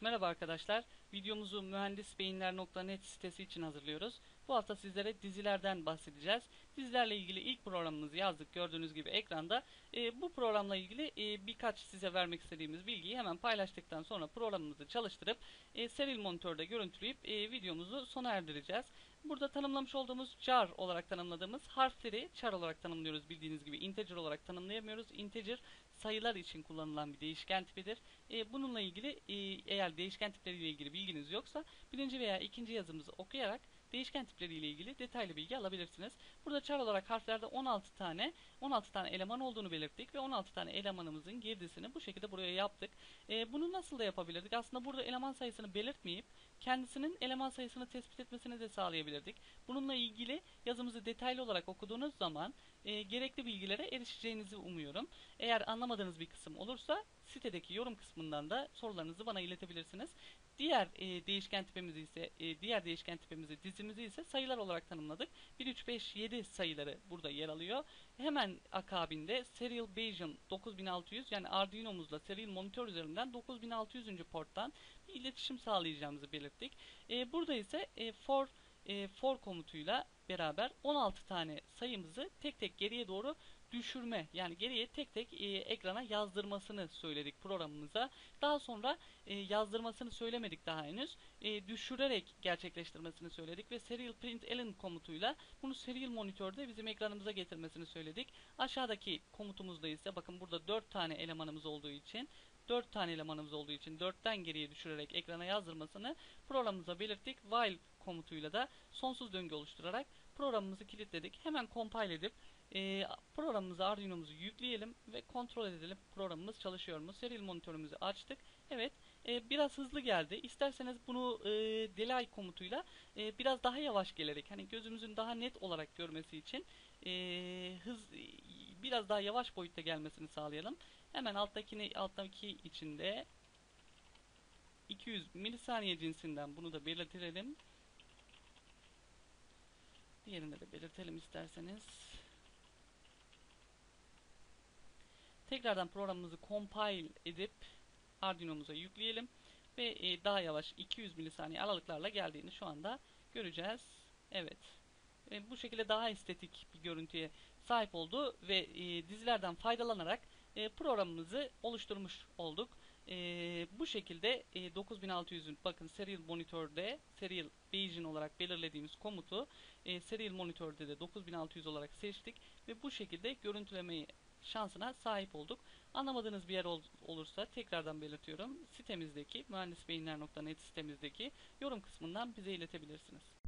Merhaba arkadaşlar. Videomuzu mühendisbeyinler.net sitesi için hazırlıyoruz. Bu hafta sizlere dizilerden bahsedeceğiz. Dizilerle ilgili ilk programımızı yazdık gördüğünüz gibi ekranda. E, bu programla ilgili e, birkaç size vermek istediğimiz bilgiyi hemen paylaştıktan sonra programımızı çalıştırıp e, seril monitörde görüntüleyip e, videomuzu sona erdireceğiz. Burada tanımlamış olduğumuz char olarak tanımladığımız harfleri char olarak tanımlıyoruz bildiğiniz gibi. Integer olarak tanımlayamıyoruz. Integer sayılar için kullanılan bir değişken tipidir. E, bununla ilgili e, eğer değişken tipleriyle ilgili bilginiz yoksa birinci veya ikinci yazımızı okuyarak değişken tipleriyle ilgili detaylı bilgi alabilirsiniz. Burada char olarak harflerde 16 tane 16 tane eleman olduğunu belirttik ve 16 tane elemanımızın girdisini bu şekilde buraya yaptık. E, bunu nasıl da yapabilirdik? Aslında burada eleman sayısını belirtmeyip kendisinin eleman sayısını tespit etmesini de sağlayabilirdik. Bununla ilgili yazımızı detaylı olarak okuduğunuz zaman e, gerekli bilgilere erişeceğinizi umuyorum. Eğer anlamadığınız bir kısım olursa sitedeki yorum kısmından da sorularınızı bana iletebilirsiniz. Diğer e, değişken tipimizi ise e, diğer değişken tipimizi dizimizi ise sayılar olarak tanımladık. 1 3 5 7 sayıları burada yer alıyor. Hemen akabinde Serial Bayesian 9600 yani Arduino'muzla Serial monitör üzerinden 9600. porttan bir iletişim sağlayacağımızı belirttik. E, burada ise e, for e, for komutuyla beraber 16 tane sayımızı tek tek geriye doğru düşürme yani geriye tek tek e, ekrana yazdırmasını söyledik programımıza. Daha sonra e, yazdırmasını söylemedik daha henüz. E, düşürerek gerçekleştirmesini söyledik ve serial print println komutuyla bunu serial monitörde bizim ekranımıza getirmesini söyledik. Aşağıdaki komutumuzda ise bakın burada 4 tane elemanımız olduğu için 4 tane elemanımız olduğu için 4'ten geriye düşürerek ekrana yazdırmasını programımıza belirttik. While komutuyla da sonsuz döngü oluşturarak programımızı kilitledik. Hemen compile edip e, programımızı Arduino'muzu yükleyelim ve kontrol edelim programımız çalışıyor mu? Serial monitörümüzü açtık. Evet e, biraz hızlı geldi. İsterseniz bunu e, delay komutuyla e, biraz daha yavaş gelerek hani gözümüzün daha net olarak görmesi için e, hız biraz daha yavaş boyutta gelmesini sağlayalım. Hemen alttakini alttaki içinde 200 milisaniye cinsinden bunu da belirtelim. Diğerini de belirtelim isterseniz. Tekrardan programımızı compile edip Arduino'muza yükleyelim ve e, daha yavaş 200 milisaniye aralıklarla geldiğini şu anda göreceğiz. Evet. E, bu şekilde daha estetik bir görüntüye sahip oldu ve e, dizilerden faydalanarak e, programımızı oluşturmuş olduk. E, bu şekilde e, 9600'ün bakın serial monitörde serial Bayesian olarak belirlediğimiz komutu e, serial monitörde de 9600 olarak seçtik ve bu şekilde görüntülemeyi şansına sahip olduk. Anlamadığınız bir yer ol, olursa tekrardan belirtiyorum. Sitemizdeki mühendisbeyinler.net sitemizdeki yorum kısmından bize iletebilirsiniz.